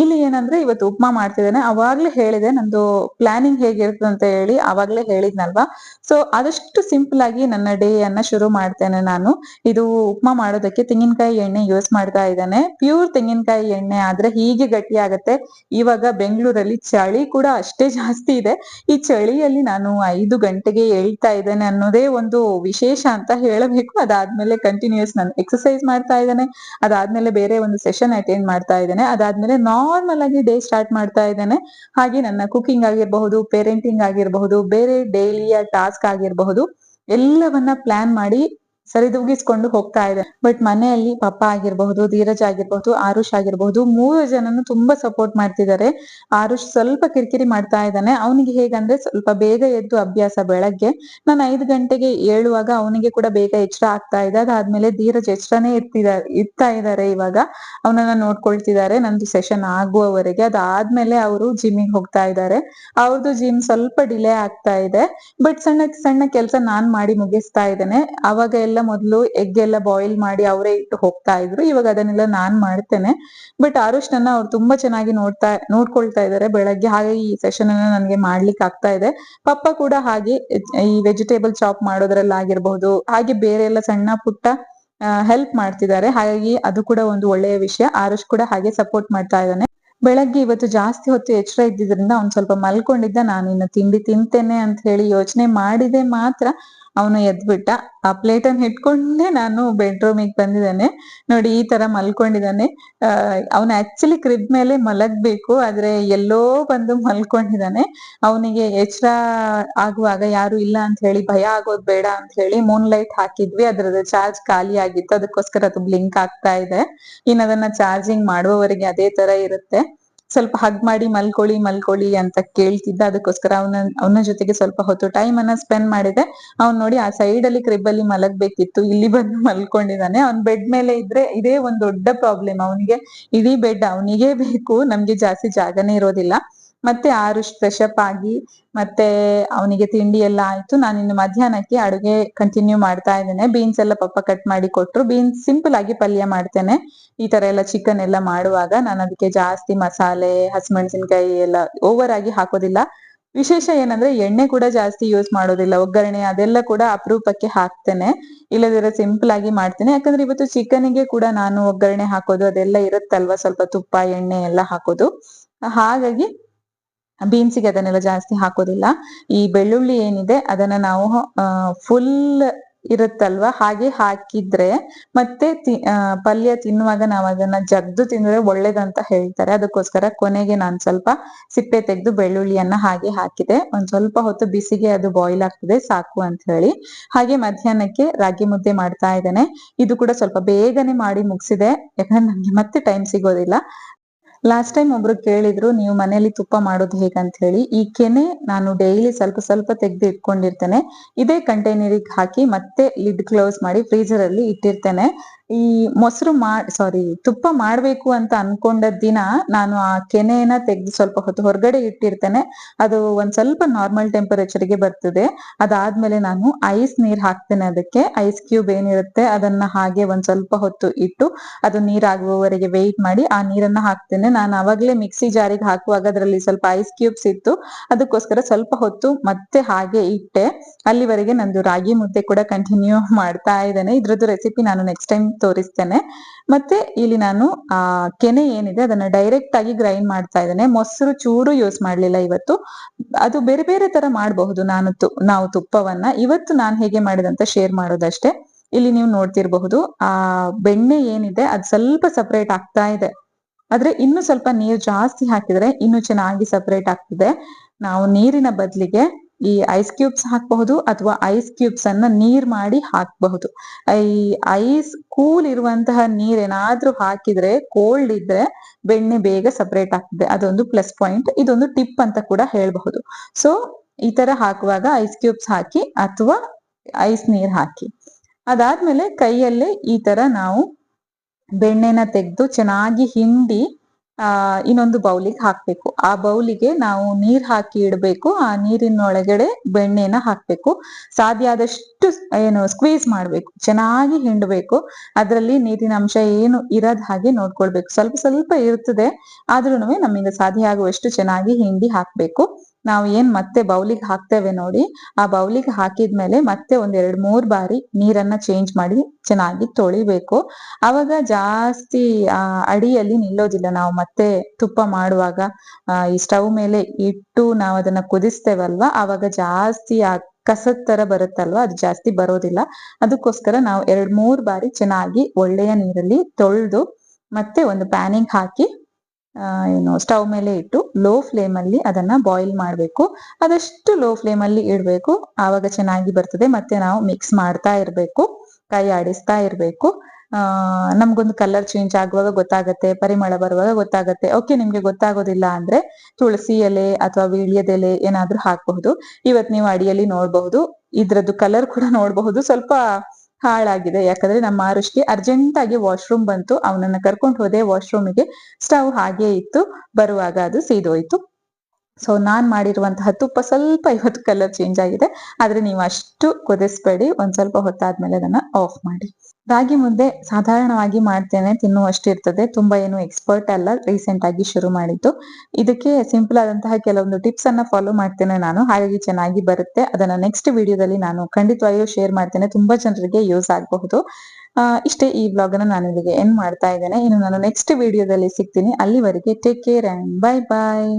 A: ಇಲ್ಲಿ ಏನಂದ್ರೆ ಇವತ್ತು ಉಪ್ಮಾ ಮಾಡ್ತಿದ್ದೇನೆ. ಅವಾಗ್ಲೇ ಹೇಳಿದೆ ನಂದು ಪ್ಲಾನಿಂಗ್ ಹೇಗಿರ್ತದೆ ಅಂತ ಹೇಳಿ ಅವಾಗ್ಲೇ ಹೇಳಿದ್ನಲ್ವಾ? ಸೊ ಆದಷ್ಟು ಸಿಂಪಲ್ ಆಗಿ ನನ್ನ ಡೇ ಅನ್ನ ಶುರು ಮಾಡ್ತೇನೆ ನಾನು. ಇದು ಉಪ್ಮಾ ಮಾಡೋದಕ್ಕೆ ತೆಂಗಿನಕಾಯಿ ಎಣ್ಣೆ ಯೂಸ್ ಮಾಡ್ತಾ ಇದ್ದಾನೆ. ಪ್ಯೂರ್ ತೆಂಗಿನಕಾಯಿ ಎಣ್ಣೆ ಆದ್ರೆ ಹೀಗೆ ಗಟ್ಟಿ ಆಗತ್ತೆ. ಇವಾಗ ಬೆಂಗಳೂರಲ್ಲಿ ಚಳಿ ಕೂಡ ಅಷ್ಟೇ ಜಾಸ್ತಿ ಇದೆ. ಈ ಚಳಿಯಲ್ಲಿ ನಾನು ಐದು ಗಂಟೆಗೆ ಹೇಳ್ತಾ ಇದ್ದೇನೆ ಅನ್ನೋದೇ ಒಂದು ವಿಶೇಷ ಅಂತ ಹೇಳಬೇಕು. ಅದಾದ್ಮೇಲೆ ಕಂಟಿನ್ಯೂಸ್ ನಾನು ಎಕ್ಸಸೈಸ್ ಮಾಡ್ತಾ ಇದ್ದೇನೆ. ಅದಾದ್ಮೇಲೆ ಬೇರೆ ಒಂದು ಸೆಷನ್ ಅಟೆಂಡ್ ಮಾಡ್ತಾ ಇದ್ದೇನೆ. ಅದಾದ್ಮೇಲೆ ನಾರ್ಮಲ್ ಆಗಿ ಡೇ ಸ್ಟಾರ್ಟ್ ಮಾಡ್ತಾ ಇದ್ದೇನೆ. ಹಾಗೆ ನನ್ನ ಕುಕಿಂಗ್ ಆಗಿರಬಹುದು ಪೇರೆಂಟಿಂಗ್ ಆಗಿರಬಹುದು, ಬೇರೆ ಡೈಲಿಯ ಟಾಸ್ಕ್ ಆಗಿರಬಹುದು, ಎಲ್ಲವನ್ನ ಪ್ಲಾನ್ ಮಾಡಿ ಸರಿದೂಗಿಸ್ಕೊಂಡು ಹೋಗ್ತಾ ಇದೆ. ಬಟ್ ಮನೆಯಲ್ಲಿ ಪಪ್ಪ ಆಗಿರಬಹುದು, ಧೀರಜ್ ಆಗಿರಬಹುದು, ಆರುಷ್ ಆಗಿರಬಹುದು, ಮೂರು ಜನನು ತುಂಬಾ ಸಪೋರ್ಟ್ ಮಾಡ್ತಿದ್ದಾರೆ. ಆರುಷ್ ಸ್ವಲ್ಪ ಕಿರಿಕಿರಿ ಮಾಡ್ತಾ ಇದ್ದಾನೆ. ಅವನಿಗೆ ಹೇಗಂದ್ರೆ ಸ್ವಲ್ಪ ಬೇಗ ಎದ್ದು ಅಭ್ಯಾಸ ಬೆಳಗ್ಗೆ. ನಾನು ಐದು ಗಂಟೆಗೆ ಏಳುವಾಗ ಅವನಿಗೆ ಕೂಡ ಬೇಗ ಎಚ್ಚರ ಆಗ್ತಾ ಇದೆ. ಅದಾದ್ಮೇಲೆ ಧೀರಜ್ ಎಚ್ಚರನೇ ಇರ್ತಿದ ಇರ್ತಾ ಇದ್ದಾರೆ ಇವಾಗ. ಅವನನ್ನ ನೋಡ್ಕೊಳ್ತಿದ್ದಾರೆ. ನಂದು ಸೆಷನ್ ಆಗುವವರೆಗೆ. ಅದಾದ್ಮೇಲೆ ಅವರು ಜಿಮ್ಮಿಗೆ ಹೋಗ್ತಾ ಇದ್ದಾರೆ. ಅವ್ರದ್ದು ಜಿಮ್ ಸ್ವಲ್ಪ ಡಿಲೇ ಆಗ್ತಾ ಇದೆ. ಬಟ್ ಸಣ್ಣ ಸಣ್ಣ ಕೆಲಸ ನಾನ್ ಮಾಡಿ ಮುಗಿಸ್ತಾ ಇದ್ದೇನೆ. ಅವಾಗ ಎಲ್ಲ ಮೊದಲು ಎಗ್ ಎಲ್ಲ ಬಾಯ್ಲ್ ಮಾಡಿ ಅವರೇ ಇಟ್ಟು ಹೋಗ್ತಾ ಇದ್ರು. ಇವಾಗ ಅದನ್ನೆಲ್ಲ ನಾನ್ ಮಾಡ್ತೇನೆ. ಬಟ್ ಆರುಷ್ ನನ್ನ ಅವ್ರು ತುಂಬಾ ಚೆನ್ನಾಗಿ ನೋಡ್ತಾ, ನೋಡ್ಕೊಳ್ತಾ ಇದ್ದಾರೆ ಬೆಳಗ್ಗೆ. ಹಾಗೆ ಈ ಸೆಷನ್ ಅನ್ನ ನನಗೆ ಮಾಡ್ಲಿಕ್ಕೆ ಆಗ್ತಾ ಇದೆ. ಪಪ್ಪ ಕೂಡ ಹಾಗೆ, ಈ ವೆಜಿಟೇಬಲ್ ಚಾಪ್ ಮಾಡೋದ್ರಲ್ಲಾಗಿರ್ಬಹುದು ಹಾಗೆ ಬೇರೆ ಎಲ್ಲ ಸಣ್ಣ ಪುಟ್ಟ ಹೆಲ್ಪ್ ಮಾಡ್ತಿದ್ದಾರೆ. ಹಾಗಾಗಿ ಅದು ಕೂಡ ಒಂದು ಒಳ್ಳೆಯ ವಿಷಯ. ಆರುಷ್ ಕೂಡ ಹಾಗೆ ಸಪೋರ್ಟ್ ಮಾಡ್ತಾ ಇದ್ದಾನೆ. ಬೆಳಗ್ಗೆ ಇವತ್ತು ಜಾಸ್ತಿ ಹೊತ್ತು ಎಚ್ಚರ ಇದ್ದಿದ್ರಿಂದ ಅವ್ನು ಸ್ವಲ್ಪ ಮಲ್ಕೊಂಡಿದ್ದ. ನಾನು ಇನ್ನು ತಿಂಡಿ ತಿಂತೇನೆ ಅಂತ ಹೇಳಿ ಯೋಚನೆ ಮಾಡಿದೆ ಮಾತ್ರ. ಅವನು ಎದ್ಬಿಟ್ಟ. ಆ ಪ್ಲೇಟನ್ನು ಇಟ್ಕೊಂಡೇ ನಾನು ಬೆಡ್ರೂಮಿಗೆ ಬಂದಿದ್ದಾನೆ. ನೋಡಿ, ಈ ತರ ಮಲ್ಕೊಂಡಿದ್ದಾನೆ. ಅವನು ಆಕ್ಚುಲಿ ಕ್ರಿಬ್ ಮೇಲೆ ಮಲಗ್ಬೇಕು, ಆದ್ರೆ ಎಲ್ಲೋ ಬಂದು ಮಲ್ಕೊಂಡಿದ್ದಾನೆ. ಅವನಿಗೆ ಎಚ್ಚರ ಆಗುವಾಗ ಯಾರು ಇಲ್ಲ ಅಂತ ಹೇಳಿ, ಭಯ ಆಗೋದ್ ಬೇಡ ಅಂತ ಹೇಳಿ ಮೂನ್ ಲೈಟ್ ಹಾಕಿದ್ವಿ. ಅದ್ರದ್ದು ಚಾರ್ಜ್ ಖಾಲಿ ಆಗಿತ್ತು. ಅದಕ್ಕೋಸ್ಕರ ಅದು ಬ್ಲಿಂಕ್ ಆಗ್ತಾ ಇದೆ. ಇನ್ನು ಅದನ್ನ ಚಾರ್ಜಿಂಗ್ ಮಾಡುವವರೆಗೆ ಅದೇ ತರ ಇರುತ್ತೆ. ಸ್ವಲ್ಪ ಹಗ್ ಮಾಡಿ, ಮಲ್ಕೊಳ್ಳಿ ಮಲ್ಕೊಳ್ಳಿ ಅಂತ ಕೇಳ್ತಿದ್ದ. ಅದಕ್ಕೋಸ್ಕರ ಅವನ ಅವನ ಜೊತೆಗೆ ಸ್ವಲ್ಪ ಹೊತ್ತು ಟೈಮ್ ಅನ್ನ ಸ್ಪೆಂಡ್ ಮಾಡಿದೆ. ಅವ್ನ್ ನೋಡಿ ಆ ಸೈಡ್ ಅಲ್ಲಿ ಕ್ರಿಬ್ ಅಲ್ಲಿ ಮಲಗ್ಬೇಕಿತ್ತು. ಇಲ್ಲಿ ಬಂದು ಮಲ್ಕೊಂಡಿದ್ದಾನೆ. ಅವ್ನ್ ಬೆಡ್ ಮೇಲೆ ಇದ್ರೆ ಇದೇ ಒಂದ್ ದೊಡ್ಡ ಪ್ರಾಬ್ಲಮ್ ಅವನಿಗೆ ಇಡೀ ಬೆಡ್ ಅವನಿಗೆ ಬೇಕು. ನಮ್ಗೆ ಜಾಸ್ತಿ ಜಾಗನೇ ಇರೋದಿಲ್ಲ. ಮತ್ತೆ ಆರುಷ್ ಫ್ರೆಶ್ ಆಗಿ ಮತ್ತೆ ಅವನಿಗೆ ತಿಂಡಿ ಎಲ್ಲ ಆಯ್ತು. ನಾನು ಇನ್ನು ಮಧ್ಯಾಹ್ನಕ್ಕೆ ಅಡುಗೆ ಕಂಟಿನ್ಯೂ ಮಾಡ್ತಾ ಇದ್ದೇನೆ. ಬೀನ್ಸ್ ಎಲ್ಲ ಪಪ್ಪ ಕಟ್ ಮಾಡಿ ಕೊಟ್ರು. ಬೀನ್ಸ್ ಸಿಂಪಲ್ ಆಗಿ ಪಲ್ಯ ಮಾಡ್ತೇನೆ. ಈ ತರ ಎಲ್ಲ ಚಿಕನ್ ಎಲ್ಲ ಮಾಡುವಾಗ ನಾನು ಅದಕ್ಕೆ ಜಾಸ್ತಿ ಮಸಾಲೆ, ಹಸಿಮೆಣಸಿನ್ಕಾಯಿ ಎಲ್ಲ ಓವರ್ ಆಗಿ ಹಾಕೋದಿಲ್ಲ. ವಿಶೇಷ ಏನಂದ್ರೆ ಎಣ್ಣೆ ಕೂಡ ಜಾಸ್ತಿ ಯೂಸ್ ಮಾಡೋದಿಲ್ಲ. ಒಗ್ಗರಣೆ ಅದೆಲ್ಲ ಕೂಡ ಅಪರೂಪಕ್ಕೆ ಹಾಕ್ತೇನೆ. ಇಲ್ಲದಿದ್ರೆ ಸಿಂಪಲ್ ಆಗಿ ಮಾಡ್ತೇನೆ. ಯಾಕಂದ್ರೆ ಇವತ್ತು ಚಿಕನ್ಗೆ ಕೂಡ ನಾನು ಒಗ್ಗರಣೆ ಹಾಕೋದು ಅದೆಲ್ಲ ಇರುತ್ತಲ್ವಾ? ಸ್ವಲ್ಪ ತುಪ್ಪ, ಎಣ್ಣೆ ಎಲ್ಲ ಹಾಕೋದು. ಹಾಗಾಗಿ ಬೀನ್ಸಿಗೆ ಅದನ್ನೆಲ್ಲ ಜಾಸ್ತಿ ಹಾಕೋದಿಲ್ಲ. ಈ ಬೆಳ್ಳುಳ್ಳಿ ಏನಿದೆ, ಅದನ್ನ ನಾವು ಫುಲ್ ಇರುತ್ತಲ್ವಾ? ಹಾಗೆ ಹಾಕಿದ್ರೆ ಮತ್ತೆ ಪಲ್ಯ ತಿನ್ನುವಾಗ ನಾವು ಅದನ್ನ ಜಗ್ದು ತಿಂದ್ರೆ ಒಳ್ಳೇದಂತ ಹೇಳ್ತಾರೆ. ಅದಕ್ಕೋಸ್ಕರ ಕೊನೆಗೆ ನಾನು ಸ್ವಲ್ಪ ಸಿಪ್ಪೆ ತೆಗೆದು ಬೆಳ್ಳುಳ್ಳಿಯನ್ನ ಹಾಗೆ ಹಾಕಿದೆ. ಒಂದ್ ಸ್ವಲ್ಪ ಹೊತ್ತು ಬಿಸಿಗೆ ಅದು ಬಾಯ್ಲ್ ಆಗ್ತದೆ, ಸಾಕು ಅಂತ ಹೇಳಿ. ಹಾಗೆ ಮಧ್ಯಾಹ್ನಕ್ಕೆ ರಾಗಿ ಮುದ್ದೆ ಮಾಡ್ತಾ ಇದ್ದೇನೆ. ಇದು ಕೂಡ ಸ್ವಲ್ಪ ಬೇಗನೆ ಮಾಡಿ ಮುಗಿಸಿದೆ. ಯಾಕಂದ್ರೆ ನನಗೆ ಮತ್ತೆ ಟೈಮ್ ಸಿಗೋದಿಲ್ಲ. ಲಾಸ್ಟ್ ಟೈಮ್ ಒಬ್ರು ಕೇಳಿದ್ರು, ನೀವು ಮನೆಯಲ್ಲಿ ತುಪ್ಪ ಮಾಡೋದು ಹೇಗಂತ ಹೇಳಿ, ಈ ಕೆನೆ ನಾನು ಡೈಲಿ ಸ್ವಲ್ಪ ಸ್ವಲ್ಪ ತೆಗೆದು ಇಟ್ಕೊಂಡಿರ್ತೇನೆ. ಇದೇ ಕಂಟೈನರಿಗೆ ಹಾಕಿ ಮತ್ತೆ ಲಿಡ್ ಕ್ಲೋಸ್ ಮಾಡಿ ಫ್ರೀಜರ್ ಅಲ್ಲಿ ಇಟ್ಟಿರ್ತೇನೆ. ಈ ಮೊಸರು ಮಾಡ್ ಸಾರಿ ತುಪ್ಪ ಮಾಡ್ಬೇಕು ಅಂತ ಅನ್ಕೊಂಡ ದಿನ ನಾನು ಆ ಕೆನೆಯನ್ನ ತೆಗೆದು ಸ್ವಲ್ಪ ಹೊತ್ತು ಹೊರಗಡೆ ಇಟ್ಟಿರ್ತೇನೆ. ಅದು ಒಂದ್ ಸ್ವಲ್ಪ ನಾರ್ಮಲ್ ಟೆಂಪರೇಚರ್ಗೆ ಬರ್ತದೆ. ಅದಾದ್ಮೇಲೆ ನಾನು ಐಸ್ ನೀರ್ ಹಾಕ್ತೇನೆ ಅದಕ್ಕೆ. ಐಸ್ ಕ್ಯೂಬ್ ಏನಿರುತ್ತೆ ಅದನ್ನ ಹಾಗೆ ಒಂದ್ ಸ್ವಲ್ಪ ಹೊತ್ತು ಇಟ್ಟು ಅದು ನೀರಾಗುವವರೆಗೆ ವೆಯ್ಟ್ ಮಾಡಿ ಆ ನೀರನ್ನ ಹಾಕ್ತೇನೆ. ನಾನು ಅವಾಗ್ಲೇ ಮಿಕ್ಸಿ ಜಾರಿಗೆ ಹಾಕುವಾಗ ಅದರಲ್ಲಿ ಸ್ವಲ್ಪ ಐಸ್ ಕ್ಯೂಬ್ಸ್ ಇತ್ತು. ಅದಕ್ಕೋಸ್ಕರ ಸ್ವಲ್ಪ ಹೊತ್ತು ಮತ್ತೆ ಹಾಗೆ ಇಟ್ಟೆ. ಅಲ್ಲಿವರೆಗೆ ನಂದು ರಾಗಿ ಮುದ್ದೆ ಕೂಡ ಕಂಟಿನ್ಯೂ ಮಾಡ್ತಾ ಇದ್ದೇನೆ. ಇದ್ರದ್ದು ರೆಸಿಪಿ ನಾನು ನೆಕ್ಸ್ಟ್ ಟೈಮ್ ತೋರಿಸ್ತೇನೆ. ಮತ್ತೆ ಇಲ್ಲಿ ನಾನು, ಆ, ಕೆನೆ ಏನಿದೆ, ಅದನ್ನ ಡೈರೆಕ್ಟ್ ಆಗಿ ಗ್ರೈಂಡ್ ಮಾಡ್ತಾ ಇದ್ದೇನೆ. ಮೊಸರು ಚೂರು ಯೂಸ್ ಮಾಡ್ಲಿಲ್ಲ ಇವತ್ತು. ಅದು ಬೇರೆ ಬೇರೆ ತರ ಮಾಡಬಹುದು ನಾನು ನಾವು ತುಪ್ಪವನ್ನ. ಇವತ್ತು ನಾನು ಹೇಗೆ ಮಾಡಿದಂತ ಶೇರ್ ಮಾಡೋದಷ್ಟೇ. ಇಲ್ಲಿ ನೀವು ನೋಡ್ತಿರಬಹುದು, ಆ, ಬೆಣ್ಣೆ ಏನಿದೆ, ಅದು ಸ್ವಲ್ಪ ಸಪರೇಟ್ ಆಗ್ತಾ ಇದೆ. ಆದ್ರೆ ಇನ್ನು ಸ್ವಲ್ಪ ನೀರು ಜಾಸ್ತಿ ಹಾಕಿದ್ರೆ ಇನ್ನು ಚೆನ್ನಾಗಿ ಸಪರೇಟ್ ಆಗ್ತಿದೆ. ನಾವು ನೀರಿನ ಬದಲಿಗೆ ಈ ಐಸ್ ಕ್ಯೂಬ್ಸ್ ಹಾಕಬಹುದು ಅಥವಾ ಐಸ್ ಕ್ಯೂಬ್ಸ್ ಅನ್ನ ನೀರ್ ಮಾಡಿ ಹಾಕಬಹುದು. ಈ ಐಸ್ ಕೂಲ್ ಇರುವಂತಹ ನೀರ್ ಏನಾದ್ರೂ ಹಾಕಿದ್ರೆ ಕೋಲ್ಡ್ ಇದ್ರೆ ಬೆಣ್ಣೆ ಬೇಗ ಸಪರೇಟ್ ಆಗ್ತದೆ. ಅದೊಂದು ಪ್ಲಸ್ ಪಾಯಿಂಟ್ ಇದೊಂದು ಟಿಪ್ ಅಂತ ಕೂಡ ಹೇಳಬಹುದು. ಸೊ ಈ ತರ ಹಾಕುವಾಗ ಐಸ್ ಕ್ಯೂಬ್ಸ್ ಹಾಕಿ ಅಥವಾ ಐಸ್ ನೀರ್ ಹಾಕಿ. ಅದಾದ್ಮೇಲೆ ಕೈಯಲ್ಲೇ ಈ ತರ ನಾವು ಬೆಣ್ಣೆನ ತೆಗೆದು ಚೆನ್ನಾಗಿ ಹಿಂಡಿ ಆ, ಇನ್ನೊಂದು ಬೌಲಿಗೆ ಹಾಕ್ಬೇಕು. ಆ ಬೌಲಿಗೆ ನಾವು ನೀರ್ ಹಾಕಿ ಇಡಬೇಕು. ಆ ನೀರಿನೊಳಗಡೆ ಬೆಣ್ಣೆನ ಹಾಕ್ಬೇಕು. ಸಾಧ್ಯ ಆದಷ್ಟು ಏನು ಸ್ಕ್ವೀಸ್ ಮಾಡ್ಬೇಕು. ಚೆನ್ನಾಗಿ ಹಿಂಡಬೇಕು. ಅದರಲ್ಲಿ ನೀರಿನ ಅಂಶ ಏನು ಇರದ ಹಾಗೆ ನೋಡ್ಕೊಳ್ಬೇಕು. ಸ್ವಲ್ಪ ಸ್ವಲ್ಪ ಇರ್ತದೆ ಆದ್ರೂನು ನಮ್ಮಿಂದ ಸಾಧ್ಯ ಆಗುವಷ್ಟು ಚೆನ್ನಾಗಿ ಹಿಂಡಿ ಹಾಕ್ಬೇಕು. ನಾವು ಏನ್ ಮತ್ತೆ ಬೌಲಿಗೆ ಹಾಕ್ತೇವೆ ನೋಡಿ, ಆ ಬೌಲಿಗೆ ಹಾಕಿದ್ಮೇಲೆ ಮತ್ತೆ ಒಂದ್ ಎರಡ್ ಮೂರ್ ಬಾರಿ ನೀರನ್ನ ಚೇಂಜ್ ಮಾಡಿ ಚೆನ್ನಾಗಿ ತೊಳಿಬೇಕು. ಅವಾಗ ಜಾಸ್ತಿ ಅಡಿಯಲ್ಲಿ ನಿಲ್ಲೋದಿಲ್ಲ. ನಾವು ಮತ್ತೆ ತುಪ್ಪ ಮಾಡುವಾಗ ಈ ಸ್ಟವ್ ಮೇಲೆ ಇಟ್ಟು ನಾವು ಅದನ್ನ ಕುದಿಸ್ತೇವಲ್ವಾ? ಅವಾಗ ಜಾಸ್ತಿ ಆ ಕಸದ್ ತರ ಬರುತ್ತಲ್ವಾ? ಅದು ಜಾಸ್ತಿ ಬರೋದಿಲ್ಲ. ಅದಕ್ಕೋಸ್ಕರ ನಾವು ಎರಡ್ ಮೂರ್ ಬಾರಿ ಚೆನ್ನಾಗಿ ಒಳ್ಳೆಯ ನೀರಲ್ಲಿ ತೊಳೆದು ಮತ್ತೆ ಒಂದು ಪ್ಯಾನಿಂಗ್ ಹಾಕಿ ಏನು ಸ್ಟವ್ ಮೇಲೆ ಇಟ್ಟು ಲೋ ಫ್ಲೇಮ್ ಅಲ್ಲಿ ಅದನ್ನ ಬಾಯ್ಲ್ ಮಾಡಬೇಕು. ಅದಷ್ಟು ಲೋ ಫ್ಲೇಮ್ ಅಲ್ಲಿ ಇಡಬೇಕು. ಆವಾಗ ಚೆನ್ನಾಗಿ ಬರ್ತದೆ. ಮತ್ತೆ ನಾವು ಮಿಕ್ಸ್ ಮಾಡ್ತಾ ಇರಬೇಕು. ಕೈ ಆಡಿಸ್ತಾ ಇರಬೇಕು. ನಮ್ಗೊಂದು ಕಲರ್ ಚೇಂಜ್ ಆಗುವಾಗ ಗೊತ್ತಾಗತ್ತೆ, ಪರಿಮಳ ಬರುವಾಗ ಗೊತ್ತಾಗತ್ತೆ. ಓಕೆ ನಿಮ್ಗೆ ಗೊತ್ತಾಗೋದಿಲ್ಲ ಅಂದ್ರೆ ತುಳಸಿ ಎಲೆ ಅಥವಾ ವೀಳ್ಯದೆಲೆ ಏನಾದ್ರೂ ಹಾಕಬಹುದು. ಇವತ್ ನೀವು ಅಡಿಯಲ್ಲಿ ನೋಡಬಹುದು. ಇದ್ರದ್ದು ಕಲರ್ ಕೂಡ ನೋಡಬಹುದು. ಸ್ವಲ್ಪ ಹಾಳಾಗಿದೆ. ಯಾಕಂದ್ರೆ ನಮ್ಮ ಆರುಷ್ಗೆ ಅರ್ಜೆಂಟ್ ಆಗಿ ವಾಶ್ರೂಮ್ ಬಂತು. ಅವನನ್ನ ಕರ್ಕೊಂಡು ಹೋದೆ ವಾಶ್ರೂಮಿಗೆ ಸ್ಟವ್ ಹಾಗೆ ಇತ್ತು. ಬರುವಾಗ ಅದು ಸೀದೋಯ್ತು. ಸೊ ನಾನ್ ಮಾಡಿರುವಂತಹ ತುಪ್ಪ ಸ್ವಲ್ಪ ಇವತ್ತು ಕಲರ್ ಚೇಂಜ್ ಆಗಿದೆ. ಆದ್ರೆ ನೀವು ಅಷ್ಟು ಕುದಿಸ್ಬೇಡಿ. ಒಂದ್ ಸ್ವಲ್ಪ ಹೊತ್ತಾದ್ಮೇಲೆ ಅದನ್ನ ಆಫ್ ಮಾಡಿ. ರಾಗಿ ಮುದ್ದೆ ಸಾಧಾರಣವಾಗಿ ಮಾಡ್ತೇನೆ, ತಿನ್ನುವಷ್ಟು ಇರ್ತದೆ. ತುಂಬಾ ಏನು ಎಕ್ಸ್ಪರ್ಟ್ ಅಲ್ಲ ರೀಸೆಂಟ್ ಆಗಿ ಶುರು ಮಾಡಿದ್ದು. ಇದಕ್ಕೆ ಸಿಂಪಲ್ ಆದಂತಹ ಕೆಲವೊಂದು ಟಿಪ್ಸ್ ಅನ್ನ ಫಾಲೋ ಮಾಡ್ತೇನೆ ನಾನು. ಹಾಗಾಗಿ ಚೆನ್ನಾಗಿ ಬರುತ್ತೆ. ಅದನ್ನ ನೆಕ್ಸ್ಟ್ ವಿಡಿಯೋದಲ್ಲಿ ನಾನು ಖಂಡಿತವಾಗಿಯೂ ಶೇರ್ ಮಾಡ್ತೇನೆ. ತುಂಬಾ ಜನರಿಗೆ ಯೂಸ್ ಆಗಬಹುದು. ಇಷ್ಟೇ ಈ ಬ್ಲಾಗ್ ಅನ್ನ ನಾನು ಇಲ್ಲಿಗೆ ಎಂಡ್ ಮಾಡ್ತಾ ಇದ್ದೇನೆ. ಇನ್ನು ನಾನು ನೆಕ್ಸ್ಟ್ ವಿಡಿಯೋದಲ್ಲಿ ಸಿಗ್ತೀನಿ. ಅಲ್ಲಿವರೆಗೆ take care and bye bye